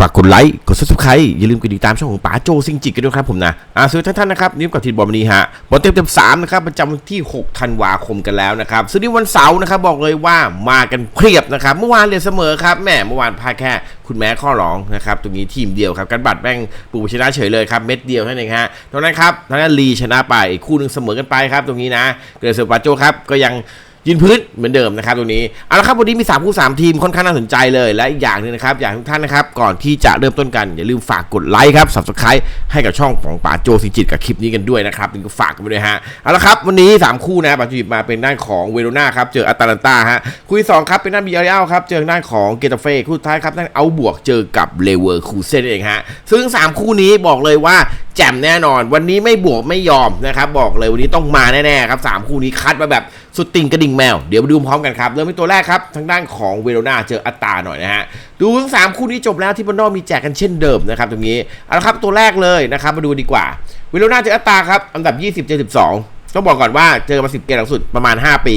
ฝากกดไลค์กด subscribe อย่าลืมกดติดตามช่องของป๋าโจซิงจิกกันด้วยครับผมนะอ่าสวัสดีทุกท่านนะครับนี่กับทีมบอลวันนี้ฮะบอลเต็มเต็มสามนะครับประจำวันที่ 6 ธันวาคมกันแล้วนะครับซึ่งในวันเสาร์นะครับบอกเลยว่ามากันเพียบนะครับเมื่อวานเลยเสมอครับแหมเมื่อวานพลาดแค่คุณแม่ข้อร้องนะครับตรงนี้ทีมเดียวครับกันบัตรแบ่งปูชนะเฉยเลยครับเม็ดเดียวเท่านั้นเองฮะตรงนั้นครับทางด้านลีชนะไปอีกคู่หนึ่งเสมอกันไปครับตรงนี้นะเกรเซอร์ปาโจครับก็ยัง ยืนพื้นเหมือนเดิมนะครับตรงนี้เอาละครับวันนี้มี3คู่3ทีมค่อนข้างน่าสนใจเลย และอีกอย่างหนึงนะครับ อยากทุกท่านนะครับ ก่อนที่จะเริ่มต้นกัน อย่าลืมฝากกดไลค์ครับ subscribe ให้กับช่องของป๋าโจสิจิตกับคลิปนี้กันด้วยนะครับนี่ก็ฝากกันไปด้วยฮะเอาละครับวันนี้ 3 คู่นะป๋าจิบมาเป็นด้านของเวโรนาครับเจออัตแลนตาฮะคู่ที่สองครับเป็นด้านบิอาริอัลครับเจอด้านของเกตาเฟ่คู่สุดท้ายครับด้านเอาบวกเจอกับเลเวอร์คูเซนเองฮะซึ่ง 3 คู่นี้บอกเลยว่าแจ่มแน่นอน วันนี้ไม่บวกไม่ยอมนะครับบอกเลยวันนี้ต้องมาแน่ๆครับสามคู่นี้คัดมาแบบสุดติ่งกระดิ่งแมว เดี๋ยวมาดูพร้อมกันครับเริ่มที่ตัวแรกครับ ทางด้านของเวโรนาเจออัตตาหน่อยนะฮะ ดูทั้งสามคู่นี้จบแล้วที่บอนนอกมีแจกกันเช่นเดิมนะครับตรงนี้เอาละครับตัวแรกเลยนะครับมาดูดีกว่า เวโรนาเจออัตตาครับอันดับ 20เจอ12 ต้องบอกก่อนว่าเจอมา 10 เกมหลังสุดประมาณ 5 ปี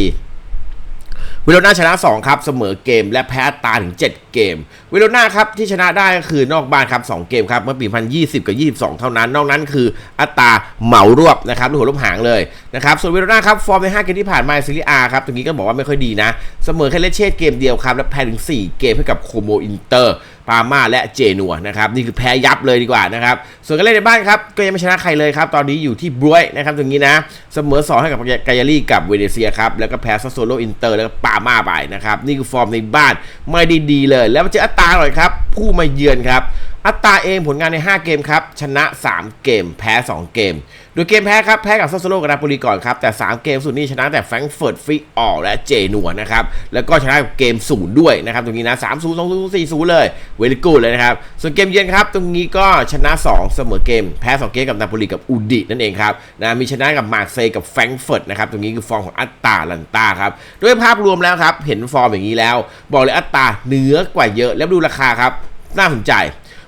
วิโรนาชนะ 2 ครับ เสมอเกมและแพ้อัตาถึง 7 เกมวิโรนาครับที่ชนะได้ก็คือนอกบ้านครับ2เกมครับเมื่อปี 2020 กับ 22 เท่านั้น นอกนั้นคืออัตราเหมารวบนะครับหัวลูกหางเลยนะครับส่วนวิโรนาครับฟอร์มใน 5 เกมที่ผ่านมาซีรีอาครับตรงนี้ก็บอกว่าไม่ค่อยดีนะ เสมอแค่เลเชตเกมเดียวครับและแพ้ถึง 4 เกมให้กับโคโมอินเตอร์ปามาและเจนัวนะครับนี่คือแพ้ยับเลยดีกว่านะครับส่วนการเล่นในบ้านครับก็ยังไม่ชนะใครเลยครับตอนนี้อยู่ที่บรวยนะครับตรงนี้นะเสมอ2ให้กับกายาลีกับเวเนเซียครับแล้วก็แพ้ซัสโซโลอินเตอร์แล้วก็ปามาไปนะครับนี่คือฟอร์มในบ้านไม่ได้ดีเลยแล้วมาเจออัตตาหน่อยครับ ผู้มาเยือนครับ อัตตาเองผลงานใน 5 เกมครับ ชนะ 3 เกมแพ้ 2 เกม โดยเกมแพ้ครับ แพ้กับซัสโซโลกับนาโปลีก่อนครับ แต่ 3 เกมสุดนี้ชนะแต่แฟรงก์เฟิร์ตฟิออลและเจนัวนะครับ แล้วก็ชนะเกมศูนย์ด้วยนะครับ ตรงนี้นะ3 0 2 0 4 0เลย เวลิกูเลยนะครับ ส่วนเกมเยือนครับ ตรงนี้ก็ชนะ 2 เสมอเกม แพ้ 2 เกมกับนาโปลีกับอูดินั่นเองครับนะมีชนะกับมาร์เซย์กับแฟรงก์เฟิร์ตนะครับตรงนี้คือฟอร์มของอัตตาลันตาครับด้วยภาพรวมแล้วครับเห็นฟอร์มอย่างนี้แล้ว บอกเลยอัตตาเหนือกว่าเยอะแล้วดูราคาครับน่าสนใจ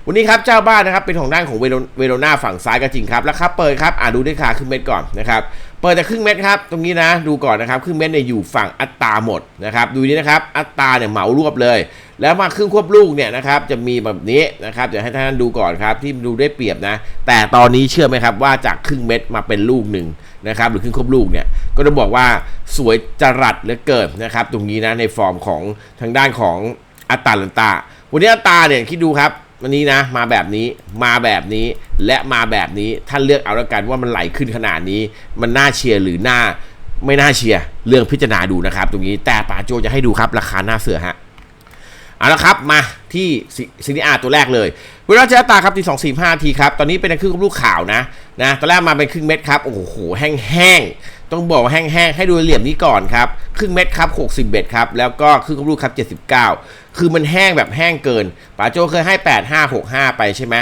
วันนี้ครับเจ้าบ้านนะครับเป็นของด้านของเวโรนาฝั่งซ้ายก็จริงครับราคาเปิดครับอ่าดูด้วยค่าครึ่งเม็ดก่อนนะครับเปิดแต่ครึ่งเม็ดครับตรงนี้นะดูก่อนนะครับครึ่งเม็ดเนี่ยอยู่ฝั่งอัตตาหมดนะครับดูนี้นะครับอัตตาเนี่ยเหมารวบเลย แล้วมาครึ่งควบลูกเนี่ยนะครับจะมีแบบนี้นะครับเดี๋ยวให้ท่านดูก่อนครับที่ดูได้เปรียบนะ แต่ตอนนี้เชื่อไหมครับว่าจากครึ่งเม็ดมาเป็นลูกหนึ่งนะครับหรือครึ่งควบลูกเนี่ยก็ต้องบอกว่าสวยจรัสเหลือเกินนะครับตรงนี้นะในฟอร์มของทางด้านของอัตตาลันตาวันนี้อัตตาเนี่ยคิดดูครับ วันนี้นะมาแบบนี้มาแบบนี้และมาแบบนี้ท่านเลือกเอาแล้วกันว่ามันไหลขึ้นขนาดนี้ มันน่าเชียร์หรือน่าไม่น่าเชียร์เรื่องพิจารณาดูนะครับ ตรงนี้แต่ป่าโจจะให้ดูครับ ราคาหน้าเสือฮะเอาละครับมาที่ซินิอาตัวแรกเลยเวลาเจอตาครับทีสองสี่ห้าทีครับ ตอนนี้เป็นครึ่งลูกข่าวนะนะตอนแรกมาเป็นครึ่งเม็ดครับ โอ้โหแห้งๆต้องบอกว่าแห้งๆให้ดูเหลี่ยมนี้ก่อนครับ ครึ่งเม็ดครับ60เบ็ดครับ แล้วก็ครึ่งลูกครับ79 คือมันแห้งแบบแห้งเกินป๋าโจเคยให้ 8 5 6 5 ไปใช่ไหม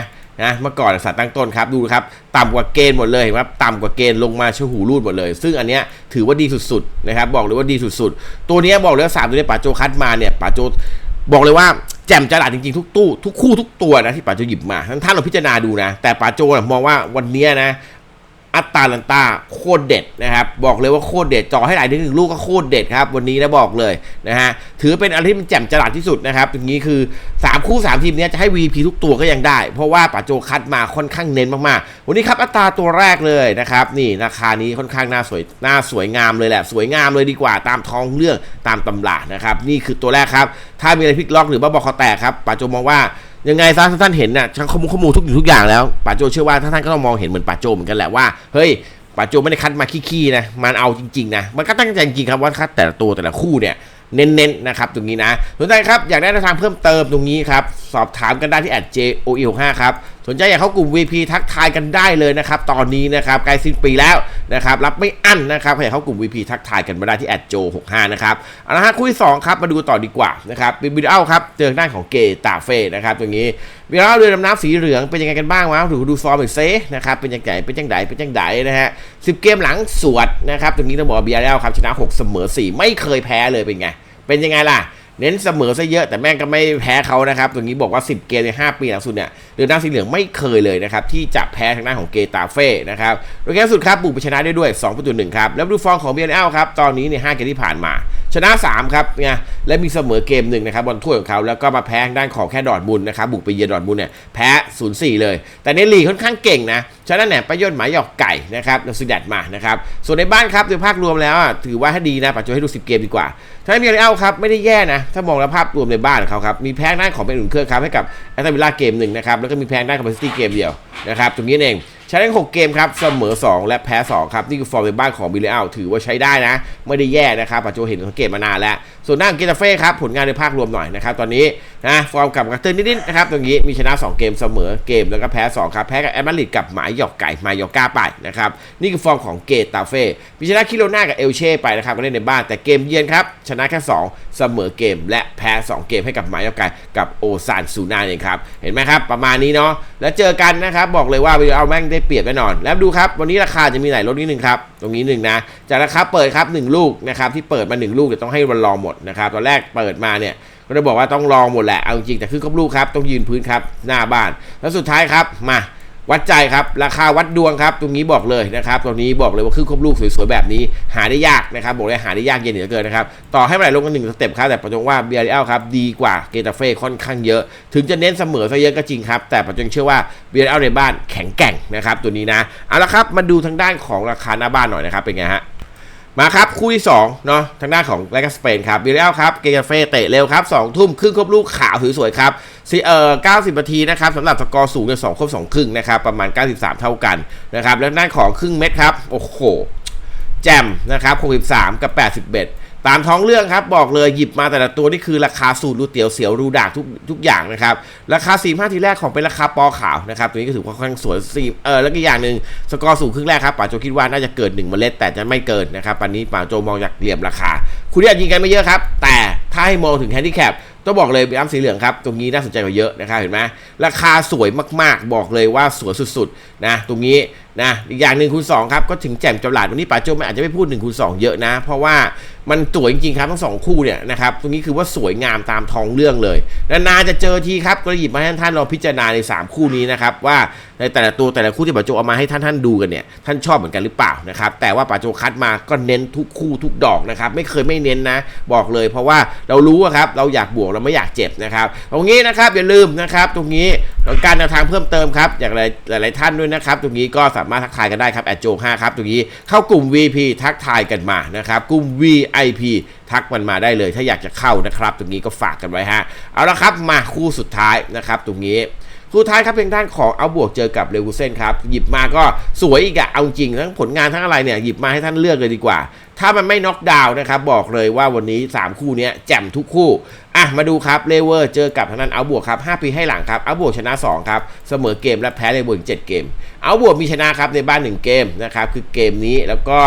นะเมื่อก่อนสัตว์ตั้งต้นครับดูครับต่ำกว่าเกณฑ์หมดเลยครับต่ำกว่าเกณฑ์ลงมาชหูรูดหมดเลย ซึ่งอันเนี้ยถือว่าดีสุดๆนะครับบอกเลยว่าดีสุดๆ ตัวเนี้ยบอกเลยว่าสามตัวเนี้ยป๋าโจคัดมาเนี่ยป๋าโจบอกเลยว่าแจ่มจรัสจริงๆทุกตู้ทุกคู่ทุกตัวนะที่ป๋าโจหยิบมาท่านท่านเราพิจารณาดูนะ แต่ป๋าโจมองว่าวันเนี้ยนะ อัตตาลันตาโคตรเด็ดนะครับ บอกเลยว่าโคตรเด็ดจ่อให้หลายหนึ่งลูกก็โคตรเด็ดครับ วันนี้นะบอกเลยนะฮะถือเป็นอะไรที่มันแจ่มจรัสที่สุดนะครับอย่างนี้คือ 3 คู่ 3 ทีมเนี้ยจะให้ VP ทุกตัวก็ยังได้ เพราะว่าป๋าโจคัดมาค่อนข้างเน้นมากๆ วันนี้ครับอัตราตัวแรกเลยนะครับนี่ราคานี้ค่อนข้างน่าสวยน่าสวยงามเลยแหละสวยงามเลยดีกว่าตามท้องเรื่องตามตำรานะครับนี่คือตัวแรกครับถ้ามีอะไรพลิกล็อกหรือว่าบอคอแตกครับป๋าโจมองว่า ยังไงซะถ้าท่านเห็นน่ะทั้งข้อมูลข้อมูลทุกอย่างทุกอย่างแล้วป่าโจเชื่อว่าถ้าท่านก็ต้องมองเห็นเหมือนป่าโจเหมือนกันแหละว่าเฮ้ยป่าโจไม่ได้คัดมาขี้ๆนะมันเอาจริงๆนะมันก็ตั้งใจจริงครับว่าคัดแต่ละตัวแต่ละคู่เนี่ยเน้นๆนะครับตรงนี้นะสนใจครับอยากได้แนวทางเพิ่มเติมตรงนี้ครับสอบถามกันได้ที่แอด JOE65 ครับ สนใจอยากเข้ากลุ่ม VP ทักทายกันได้เลยนะครับ ตอนนี้นะครับใกล้สิ้นปีแล้วนะครับ รับไม่อั้นนะครับอยากเข้ากลุ่ม VP ทักทายกันมาได้ที่แอด JO65 นะครับเอาละฮะคู่ที่สองครับมาดูต่อดีกว่านะครับเป็นวิดีโอครับเจอด้านของเกตาเฟ่นะครับตรงนี้วิลาเรือดำน้ำสีเหลืองเป็นยังไงกันบ้างวะดูดูฟอร์มอีกเซนะครับเป็นยังไงเป็นยังไงเป็นยังไงนะฮะสิบเกมหลังสวดนะครับตรงนี้ต้องบอกบีอาร์เอลครับชนะ 6 เสมอ 4 ไม่เคยแพ้เลยเป็นไงเป็นยังไงล่ะ เน้นเสมอซะเยอะแต่แม่งก็ไม่แพ้เขานะครับตรงนี้บอกว่า 10 เกมใน 5 ปีหลังสุดเนี่ยเรือดำสีเหลืองไม่เคยเลยนะครับที่จะแพ้ทางด้านของเกตาเฟ่นะครับโดยแกสุดครับบุกไปชนะได้ด้วย2ประตูหนึ่งครับแล้วดูฟอร์มของเบียนเอลครับตอนนี้ใน5เกมที่ผ่านมา ชนะ 3 ครับเนี่ยและมีเสมอเกมหนึ่งนะครับบอลถ้วยของเขาแล้วก็มาแพ้ด้านของแค่ดอร์ทมุนด์นะครับบุกไปเยือนดอร์ทมุนด์เนี่ยแพ้ 0-4 เลย แต่ในลีกค่อนข้างเก่งนะฉะนั้นเนี่ยประโยชน์หมายหยอกไก่นะครับเราซิดัดมานะครับส่วนในบ้านครับโดยภาพรวมแล้วถือว่าถ้าดีนะปัจจุบันให้ดู 10 เกมดีกว่าถ้ามีอะไรเอ้าครับไม่ได้แย่นะถ้ามองแล้วภาพรวมในบ้านของเขาครับมีแพ้ด้านของเป็นอุ่นเครื่องครับให้กับแอตเลติล่าเกมหนึ่งนะครับแล้วก็มีแพ้ด้านของเบสตี้เกมเดียวนะครับตรงนี้เอง ชนะ6เกมครับเสมอ 2 และแพ้ 2 ครับ นี่คือฟอร์มในบ้านของบิลเลอัลถือว่าใช้ได้นะ ไม่ได้แย่นะครับปัจจุบันเห็นสังเกตมานานแล้ว ส่วนหน้างเกตาเฟ่ครับผลงานในภาครวมหน่อยนะครับ ตอนนี้นะฟอร์มกับกระเตือนนิดๆนะครับตรงนี้มีชนะ 2 เกมเสมอเกมแล้วก็แพ้ 2 ครับ แพ้กับแอตมาริดกับหมายหยอกไก่หมายหยอกก้าไปนะครับนี่คือฟอร์มของเกตาเฟ่มีชนะคิโลนากับเอลเช่ไปนะครับก็เล่นในบ้านแต่เกมเยือนครับชนะแค่ 2 เสมอเกม และแพ้ 2 เกมให้กับหมายหยอกไก่กับโอซานซูนาเองครับเห็นไหมครับประมาณนี้เนาะแล้วเจอกันนะครับบอกเลยว่าบิเลอัลแม่งได้เปรียบแน่นอน แล้วดูครับ วันนี้ราคาจะมีไหนลดนิดนึงครับ ตรงนี้หนึ่งนะ จากราคาเปิดครับ 1 ลูกนะครับ ที่เปิดมา 1 ลูกเดี๋ยวต้องให้วันรอหมดนะครับ ตอนแรกเปิดมาเนี่ยก็จะบอกว่าต้องรองหมดแหละ เอาจริงแต่คือครบลูกครับ ต้องยืนพื้นครับ หน้าบ้าน แล้วสุดท้ายครับ มา วัดใจครับราคาวัดดวงครับตรงนี้บอกเลยนะครับตรงนี้บอกเลยว่าคือครบลูกสวยๆแบบนี้ หาได้ยากนะครับบอกเลยหาได้ยากเย็นเหลือเกินนะครับต่อให้มาไหลลงกันหนึ่งสเต็ปครับแต่ปัจจุบันว่าเบียร์เอลครับดีกว่าเกตาเฟ่ค่อนข้างเยอะ ถึงจะเน้นเสมอซะเยอะก็จริงครับ แต่ปัจจุบันเชื่อว่าเบียร์เอลในบ้านแข็งแกร่งนะครับตัวนี้นะเอาละครับมาดูทางด้านของราคาหน้าบ้านหน่อยนะครับเป็นไงฮะ มาครับ คู่ที่2เนาะทางด้านของแลกสเปนครับบิลเลียครับเกกาเฟ่เตะเร็วครับ2ทุ่มครึ่งครบลูกขาวสวยๆครับซีเอ่อ90นาทีนะครับสำหรับสกอร์สูงเน2ครบ2ครึ่งนะครับประมาณ 93 เท่ากันนะครับแล้วด้านของครึ่งเม็ดครับ โอ้โห แจมนะครับ63กับ81 ตามท้องเรื่องครับบอกเลยหยิบมาแต่ละตัวนี่คือราคาสูตรรูเตียวเสียวรูดากทุกทุกอย่างนะครับราคา4 5ทีแรกของเป็นราคาปอขาวนะครับตัวนี้ก็ถือว่าค่อนข้างสวยสี่เออแล้วก็อย่างหนึ่งสกอร์สูงครึ่งแรกครับป่าโจคิดว่าน่าจะเกิน1เมล็ดแต่จะไม่เกินนะครับปันนี้ป่าโจมองจากเหลี่ยมราคา คุณที่อาจยิงกันไม่เยอะครับ แต่ถ้าให้มองถึงแฮนดิแคปต้องบอกเลยย้ำสีเหลืองครับ ตรงนี้น่าสนใจกว่าเยอะนะครับเห็นไหมราคาสวยมากๆ บอกเลยว่าสวยสุดๆนะตรงนี้ นะอีกอย่างหนึ่งคูณ2ครับก็ถึงแจ่มจำหลาดวันนี้ป๋าโจไม่อาจจะไม่พูด1คูณ2เยอะนะ เพราะว่ามันสวยจริงๆครับทั้งสองคู่เนี่ยนะครับตรงนี้คือว่าสวยงามตามท้องเรื่องเลยนานๆจะเจอทีครับก็หยิบมาให้ท่านลองพิจารณาใน 3 คู่นี้นะครับว่าในแต่ละตัวแต่ละคู่ที่ป๋าโจเอามาให้ท่านท่านดูกันเนี่ยท่านชอบเหมือนกันหรือเปล่านะครับแต่ว่าป๋าโจคัดมาก็เน้นทุกคู่ทุกดอกนะครับไม่เคยไม่เน้นนะ บอกเลย เพราะว่าเรารู้ครับเราอยากบวกเราไม่อยากเจ็บนะครับตรงนี้นะครับอย่าลืมนะครับตรงนี้การแนวทางเพิ่มเติมครับอย่างหลายหลายๆท่านด้วยนะครับตรงนี้ก็สามารถทักทายกันได้ครับแอดโจ5ครับตรงนี้เข้ากลุ่ม VP ทักทายกันมานะครับกลุ่ม VIP ทักมันมาได้เลย ถ้าอยากจะเข้านะครับ ตรงนี้ก็ฝากกันไว้ฮะเอาละครับมาคู่สุดท้ายนะครับ ตรงนี้คู่ท้ายครับเป็นด้านของเอาบวกเจอกับเลวูเซนครับ หยิบมาก็สวยอีกอะเอาจริงทั้งผลงานทั้งอะไรเนี่ยหยิบมาให้ท่านเลือกเลยดีกว่าถ้ามันไม่น็อกดาวน์นะครับ บอกเลยว่าวันนี้ 3 คู่นี้แจ่มทุกคู่ อะ มาดูครับเลเวอร์เจอกับทางนั้นเอาบวกครับ 5 ปีให้หลังครับเอาบวกชนะ 2 ครับ เสมอเกมและแพ้เลเวอร์อีก7เกม เอาบวกมีชนะครับในบ้าน 1 เกมนะครับ คือเกมนี้แล้วก็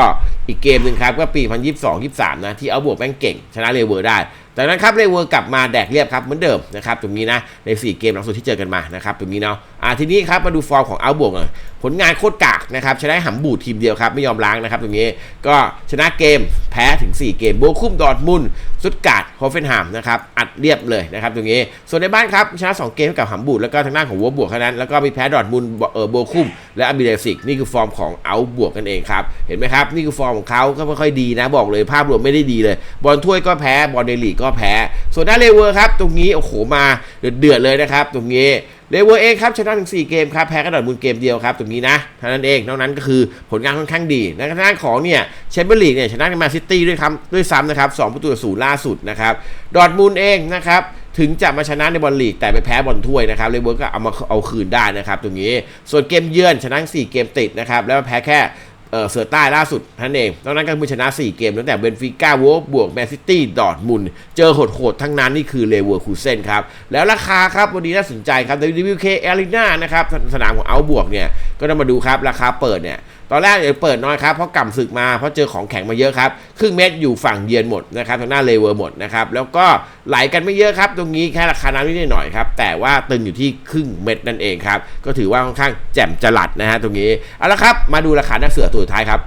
อีกเกมหนึ่งครับ ก็ปี 2022 23 นะ ที่เอาบวกแม่งเก่ง ชนะเลเวอร์ได้จากนั้นครับเลเวอร์กลับมาแดกเรียบครับเหมือนเดิมนะครับตรงนี้นะใน 4 เกมหลังสุดที่เจอกันมานะครับตรงนี้เนาะอ่าทีนี้ครับมาดูฟอร์มของเอาบวกหน่อยผลงานโคตรกากนะครับชนะหำบูดทีมเดียวครับไม่ยอมล้างนะครับตรงนี้ก็ชนะเกม แพ้ถึง 4 เกมโบคุมดอร์ทมุนสุดกาดโฮเฟนไฮมนะครับอัดเรียบเลยนะครับตรงนี้ ส่วนในบ้านครับชนะ 2 เกมกับหำบูดแล้วก็ทางด้านของวัวบวกแค่นั้นแล้วก็มีแพ้ดอร์ทมุนเออโบคุมและอาบิเลสิกนี่คือฟอร์มของเอาบวกกันเองครับเห็นไหมครับนี่คือฟอร์มของเขาก็ไม่ค่อยดีนะบอกเลยภาพรวมไม่ได้ดีเลย บอลถ้วยก็แพ้บอลเดลีกก็แพ้ ส่วนด้านเลเวอร์ครับตรงนี้โอ้โหมาเดือดเลยนะครับตรงนี้ เลเวอร์เองครับชนะถึง 4 เกมครับแพ้กระดอดมูลเกมเดียวครับตรงนี้นะเท่านั้นเองนอกนั้นก็คือผลงานค่อนข้างดีในทางของเนี่ยแชมเปี้ยนลีกเนี่ยชนะแมนมาซิตี้ด้วยครับด้วยซ้ำนะครับสประตูต่อศูนย์ล่าสุดนะครับดอร์ทมูลเองนะครับถึงจะมาชนะในบอลลีกแต่ไปแพ้บอลถ้วยนะครับเลเวอร์ก็เอามาเอาคืนได้นะครับตรงนี้ส่วนเกมเยือนชนะ 4 เกมติดนะครับแล้วแพ้แค่ เออเสือใต้ล่าสุดนั่นเองตอนนั้นก็มีชนะ 4 เกมตั้งแต่เบนฟิก้าวอลบวกแมนซิตี้ดอทมุนเจอโหดๆทั้งนั้นนี่คือเลเวอร์คูเซนครับ แล้วราคาครับ วันนี้น่าสนใจครับ WWK Arena นะครับ สนามของเอาบวกเนี่ยก็ต้องมาดูครับราคาเปิดเนี่ยตอนแรกเดี๋ยวเปิดน้อยครับเพราะกำศึกมาเพราะเจอของแข็งมาเยอะครับครึ่งเม็ดอยู่ฝั่งเยือนหมดนะครับทางหน้าเลเวอร์หมดนะครับแล้วก็ไหลกันไม่เยอะครับ ตรงนี้แค่ราคาน้ำนิดหน่อยครับแต่ว่าตึงอยู่ที่ครึ่งเม็ดนั่นเองครับก็ถือว่าค่อนข้างแจ่มจรัดนะฮะตรงนี้เอาละครับมาดูราคาหน้าเสือตัวท้ายครับ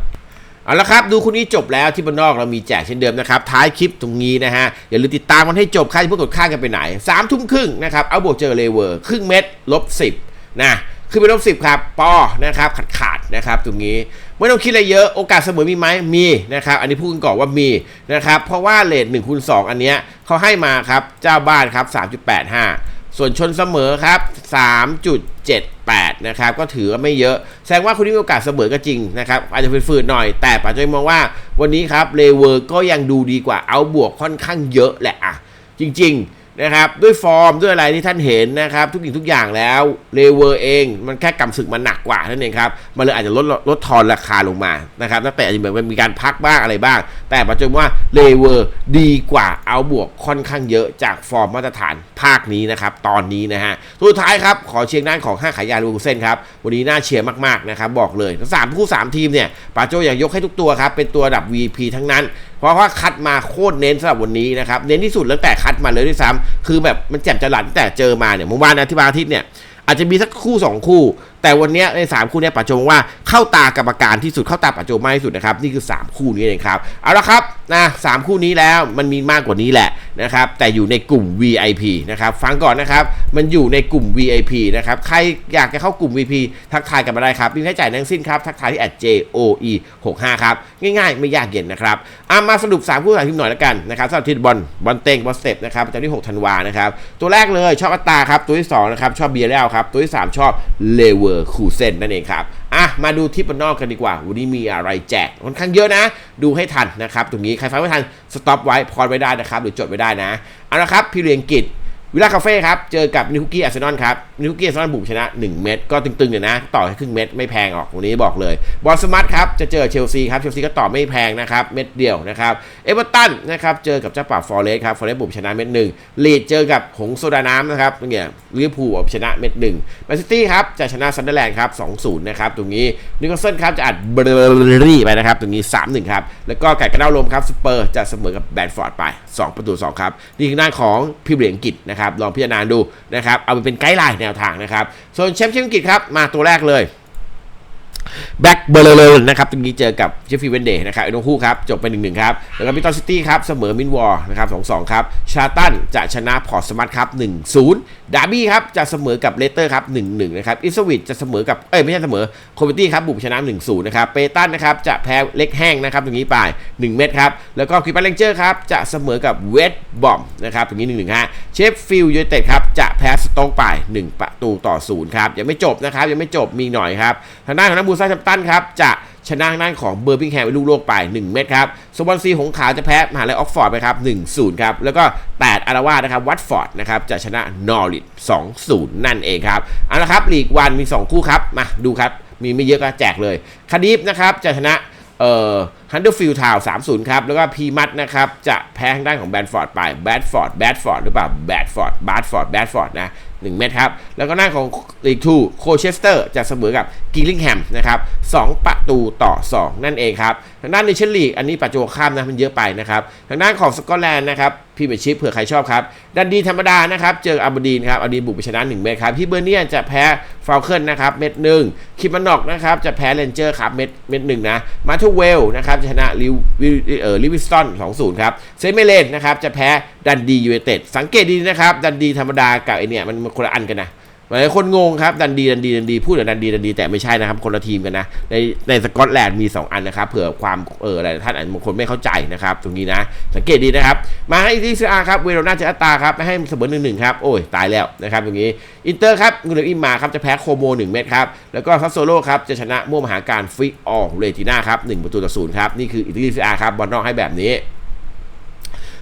เอาละครับ ดูคุณนี้จบแล้วที่บ้านนอกเรามีแจกเช่นเดิมนะครับ ท้ายคลิปตรงนี้นะฮะ อย่าลืมติดตามมันให้จบค่าที่พิ่งกดค่ากันไปไหน3ามทุ่มครึ่งนะครับ เอาบวกเจอเลเวอร์ ครึ่งเม็ดลบ10 นะ คือเป็นลบ10ครับปอนะครับขาดขาดนะครับตรงนี้ไม่ต้องคิดอะไรเยอะโอกาสเสมอมีไหมมีนะครับอันนี้พูดกันก่อนว่ามีนะครับเพราะว่าเลท1คูณ2อันเนี้ยเขาให้มาครับเจ้าบ้านครับ3.85ส่วนชนเสมอครับ 3.78 นะครับ ก็ถือว่าไม่เยอะ แสดงว่าคุณนี่มีโอกาสเสมอก็จริงนะครับ อาจจะฝืดๆหน่อย แต่ปัจจัยมองว่าวันนี้ครับเลเวอร์ก็ยังดูดีกว่าเอาบวกค่อนข้างเยอะแหละอะจริง ๆ นะครับด้วยฟอร์มด้วยอะไรที่ท่านเห็นนะครับ ทุกสิ่งทุกอย่างแล้วเลเวอร์เอง มันแค่กำศึกมันหนักกว่านั่นเองครับ มันเลยอาจจะลดลดทอนราคาลงมานะครับตั้งแต่อาจจะเหมือนมีการพักบ้างอะไรบ้าง แต่ปัจจุบันว่าเลเวอร์ดีกว่าเอาบวกค่อนข้างเยอะจากฟอร์มมาตรฐานภาคนี้นะครับ ตอนนี้นะฮะสุดท้ายครับ ขอเชียร์ด้านของห้าขายยาลูเซนครับ วันนี้น่าเชียร์มากๆนะครับบอกเลยทั้งสามคู่สามทีมเนี่ยปาโจอยากยกให้ทุกตัวครับเป็นตัวดับ VP ทั้งนั้น เพราะว่าคัดมาโคตรเน้นสำหรับวันนี้นะครับเน้นที่สุดแล้วแต่คัดมาเลยด้วยซ้ำคือแบบมันแจ่มจะหลัดตั้งแต่เจอมาเนี่ยเมื่อวานอาทิตย์อาทิตย์เนี่ยอาจจะมีสักคู่ 2 คู่แต่วันนี้ใน 3 คู่นี้ปัจจุบันว่าเข้าตากรรมการที่สุดเข้าตาปัจจุบันมากที่สุดนะครับนี่คือ 3 คู่นี้เองครับเอาละครับนะสามคู่นี้แล้วมันมีมากกว่านี้แหละนะครับแต่อยู่ในกลุ่ม VIP นะครับฟังก่อนนะครับมันอยู่ในกลุ่ม VIP นะครับใครอยากจะเข้ากลุ่ม VIP ทักทายกันมาได้ครับมีค่าใช้จ่ายทั้งสิ้นครับทักทายที่ @joe 65ครับง่ายๆ ไม่ยากเย็นนะครับอะมาสรุป 3 คู่สามทีมหน่อยแล้วกันนะครับสำหรับทีมบอลบอลเต็งบอลสเต็ปนะครับประจำที่6ธันวานะครับตัวแรกเลยชอบอัตตาครับตัวที่2นะครับชอบเบียร์แล้วครับตัวที่ 3 ชอบเลเวอร์คูเซนนั่นเองครับ อะ มาดูทิปบนนอกกันดีกว่า วันนี้มีอะไรแจกค่อนข้างเยอะนะ ดูให้ทันนะครับ ตรงนี้ใครฟังไม่ทันสต็อปไว้พอดไว้ได้นะครับ หรือจดไว้ได้นะ เอาละครับ พี่เรียงกิจ วิลล่าคาเฟ่ครับ เจอกับนิวกี้อาร์เซนอลครับนิวกี้อาร์เซนอลบุกชนะ 1 เม็ดก็ตึงๆเนี่ยนะ ต่อให้ครึ่งเม็ดไม่แพงออกวันนี้บอกเลยบอลสมาร์ทครับ จะเจอเชลซีครับ เชลซีก็ต่อไม่แพงนะครับ เม็ดเดียวนะครับ เอเวอร์ตันนะครับ เจอกับเจ้าป่าฟอร์เรสครับ ฟอร์เรสบุกชนะเม็ดหนึ่งลีดเจอกับหงส์โซดาน้ำนะครับเนี่ยลิเวอร์พูลชนะเม็ดหนึ่งแมนซิตี้ครับ จะชนะซันเดอร์แลนด์ครับ2-0นะครับตรงนี้นิวคาสเซิลครับจะอัดเบอร์รี่ไปนะครับตรงนี้ 3-1ครับแล้วก็ไก่กระเด้าลมครับสเปอร์จะเสมอกับแบนฟอร์ดไป 2 ประตู2ครับนี่คือด้าของพิเหรียญอังกฤษนะครับลองพิจารณาดูนะครับเอาไปเป็นไกด์ไลน์แนวทางนะครับส่วนแชมป์เชียงกิจครับมาตัวแรกเลย แบ็กเบอร์เลอร์นะครับตรงนี้เจอกับเจฟฟี่เวนเดย์นะครับไอ้น้องคู่ครับ จบไป1 1ครับ แล้วก็มิตอซิตี้ครับ เสมอมินวอร์นะครับ2 2ครับ ชาตันจะชนะพอร์ตสมาร์ทครับ1 0ดาร์บี้ครับ จะเสมอกับเลสเตอร์ครับ1 1นะครับอิสวิตจะเสมอกับ เอ้ย ไม่ใช่เสมอโคมตี้ครับ บุกชนะ1 0นย์นะครับเปตันนะครับ จะแพ้เล็กแห้งนะครับตรงนี้ไป1เม็ดครับ แล้วก็คริปเปอร์เลนเจอร์ครับ จะเสมอกับเวสบอมนะครับตรงนี้1 1ฮะเชฟฟิลด์ยูไนเต็ดครับ จะแพ้สโต๊กไป1ประตูต่อ0ครับยังไม่จบนะครับยังไม่จบมีหน่อยครับทางด้านของนักบูซาแชมตันครับจะชนะทางด้านของเบอร์บิงแฮมไปลูกโลกไป 1 เม็ดครับสวอนซีหงขาวจะแพ้มหาลัยออกฟอร์ดไปครับ1-0ครับ แล้วก็ 8 อาราวานะครับ วัตฟอร์ดนะครับ จะชนะนอริท2-0 นั่นเองครับ เอาละครับ ลีกวันมี 2 คู่ครับ มาดูครับ มีไม่เยอะก็แจกเลยคาดิฟนะครับ จะชนะเอ่อฮันเดอร์ฟิลด์ทาวสามศูนย์ครับ แล้วก็พีมัตนะครับ จะแพ้ทางด้านของแบนฟอร์ดไปแบดฟอร์ดแบดฟอร์ดหรือเปล่าแบดฟอร์ดบาร์ดฟอร์ดแบดฟอร์ดนะ หนึ่งเม็ดครับ แล้วก็หน้าของลีกทูโคเชสเตอร์จะเสมอกับกิลลิงแฮมนะครับสองประตูต่อ 2 นั่นเองครับ ทางด้านในเชลลีกอันนี้ปัจจุบันข้ามนะมันเยอะไปนะครับ ทางด้านของสกอตแลนด์นะครับ พี่เบชิพเผื่อใครชอบครับ ดันดีธรรมดานะครับ เจออาร์บดีนครับอาร์บดีนบุกไปชนะ1เม็ดครับที่เบอร์เนียจะแพ้ฟาวเคิลนะครับเม็ดหนึ่งคิมมันนอกนะครับจะแพ้เรนเจอร์ครับเม็ดเม็ดหนึ่งนะมาทูเวลนะครับชนะลิวเอ่อลิวิสตันสองศูนย์ครับเซเมเลนนะครับจะแพ้ดันดียูเอเต็ดสังเกตดีนะครับดันดีธรรมดากับไอเนี่ยมันคนละอันกันนะ หลายคนงงครับดันดีดันดีดันดีพูดถึงดันดีดันดีแต่ไม่ใช่นะครับ คนละทีมกันนะ ในในสกอตแลนด์มี 2 อันนะครับเผื่อความเอออะไรท่านอาจบางคนไม่เข้าใจนะครับ ตรงนี้นะ สังเกตดีนะครับ มาให้ที่ซีอาร์ครับเวโรนาเจอตาครับให้เสมอหนึ่งหนึ่งครับ โอ้ย ตายแล้วนะครับตรงนี้อินเตอร์ครับงูเลอิมมาครับจะแพ้โคโม 1 เม็ดครับแล้วก็ซัสโซโลครับจะชนะม่วมหาการฟิกออเรติน่าครับ1ประตูต่อศูนย์ครับนี่คืออิตาลีซีอาร์ครับบอลนอกให้แบบนี้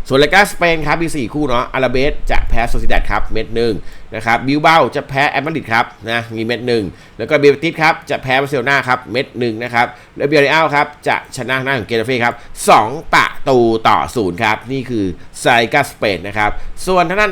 ส่วนเลกาสเปนครับมี 4 คู่เนาะอาราเบสจะแพ้โซซิดัดครับเม็ดหนึ่งนะครับบิลเบาจะแพ้แอตมาดริดครับนะมีเม็ดหนึ่งแล้วก็เบลติสครับจะแพ้บาร์เซโลนาครับเม็ดหนึ่งนะครับแล้วเบลเรียลครับจะชนะหน้าของเกตาเฟ่ครับสองประตูต่อศูนย์ครับนี่คือไซกาสเปนนะครับส่วนทางด้าน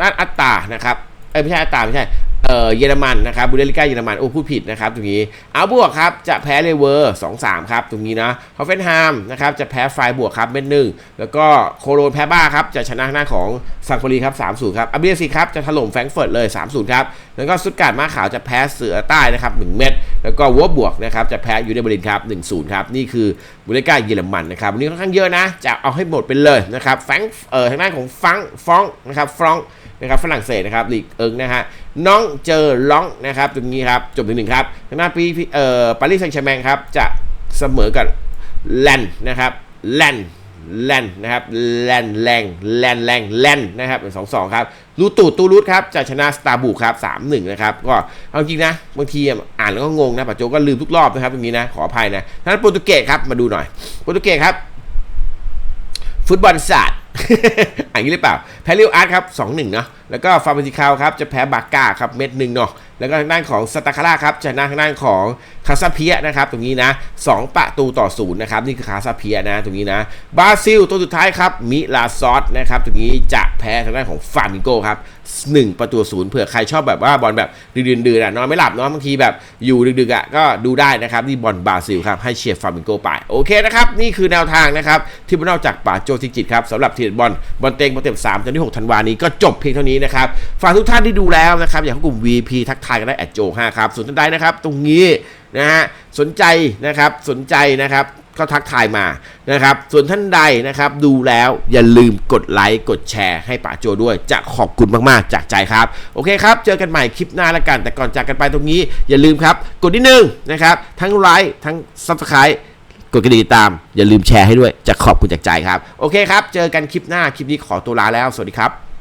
ด้านอัตตานะครับเอ้ยไม่ใช่อัตตาไม่ใช่ อ่อเยอรมันนะครับบูเดลิก้าเยอรมันโอ้พูดผิดนะครับตรงนี้เอาบวกครับจะแพ้เลเวอร์2-3ครับตรงนี้นะฮอฟเฟนไฮมนะครับจะแพ้ไฟบวกครับเม็ดหนึ่งแล้วก็โคโลนแพ้บ้าครับจะชนะหน้าของซังโปรีครับ3-0ครับอาเบียซีครับจะถล่มแฟรงก์เฟิร์ตเลย3-0ครับแล้วก็สุดการ์ดมาขาวจะแพ้เสือใต้นะครับ1เม็ดแล้วก็วัวบวกนะครับจะแพ้ยูเนเบรินครับ1-0ครับนี่คือบูเดลิก้าเยอรมันนะครับวันนี้ค่อนข้างเยอะนะ จะเอาให้หมดไปเลยนะครับแฟรงก์เอ่อทางด้านของฟังฟองนะครับฟรองนะครับฝรั่งเศสนะครับลีกเอิงนะฮะน้องเจอล้องนะครับตรงนี้ครับจบถึงหนึ่งครับทางด้านปีเอ่อปารีสแซงต์แชร์แมงครับจะเสมอกับแลนนะครับแลนแลนนะครับแลนแรงแลนแรงแลนนะครับเป็นสองสองครับ รูตูดตูรูดครับจะชนะสตาร์บุกครับสามหนึ่งนะครับก็เอาจริงนะ บางทีอ่านแล้วก็งงนะปัจจุก็ลืมทุกรอบนะครับตรงนี้นะ ขออภัยนะท่านโปรตุเกสครับมาดูหน่อยโปรตุเกสครับ ฟุตบอลศาสตร์อ่านงี้หรือเปล่าแพ้รียวอาร์ตครับ2-1เนาะแล้วก็ฟาร์มซิคาวครับจะแพ้บาก้าครับเม็ดหนึ่งเนาะแล้วก็ทางด้านของสตาคาร่าครับจะชนะทางด้านของคาซาเพียนะครับตรงนี้นะ2ประตูต่อศูนย์นะครับนี่คือคาซาเพียนะตรงนี้นะบราซิลตัวสุดท้ายครับมิลาซอสนะครับตรงนี้จะแพ้ทางด้านของฟาร์มิงโกครับ1ประตูศูนย์เผื่อใครชอบแบบว่าบอลแบบดืนๆๆอะนอนไม่หลับเนาะบางทีแบบอยู่ดึกๆอะก็ดูได้นะครับนี่บอลบราซิลครับให้เชียร์ฟาร์มิงโกไปโอเคนะครับนี่คือแนวทางนะครับที่มันนอกจากป่าโจทิจิตครับสำหรับทีมบอลบอลเต็งบอลเต็ม3จนที่ 6 ธันวานี้ก็จบเพียงเท่านี้นะครับ ฝากทุกท่านที่ดูแล้วนะครับ อย่ากให้กลุ่ม VP ทักทายกันได้แอดโจ5ครับส่วนท่านใดนะครับ ตรงนี้นะฮะสนใจนะครับสนใจนะครับก็ทักทายมานะครับ ส่วนท่านใดนะครับ ดูแล้วอย่าลืมกดไลค์กดแชร์ให้ป๋าโจด้วย จะขอบคุณมากๆ จากใจครับ โอเคครับ เจอกันใหม่คลิปหน้าละกัน แต่ก่อนจากกันไปตรงนี้ อย่าลืมครับ กดนิดนึงนะครับ ทั้งไลค์ทั้ง Subscribe กดกระดิ่งตาม อย่าลืมแชร์ให้ด้วยจะขอบคุณจากใจครับ โอเคครับ เจอกันคลิปหน้าคลิปนี้ขอตัวลาแล้ว สวัสดีครับ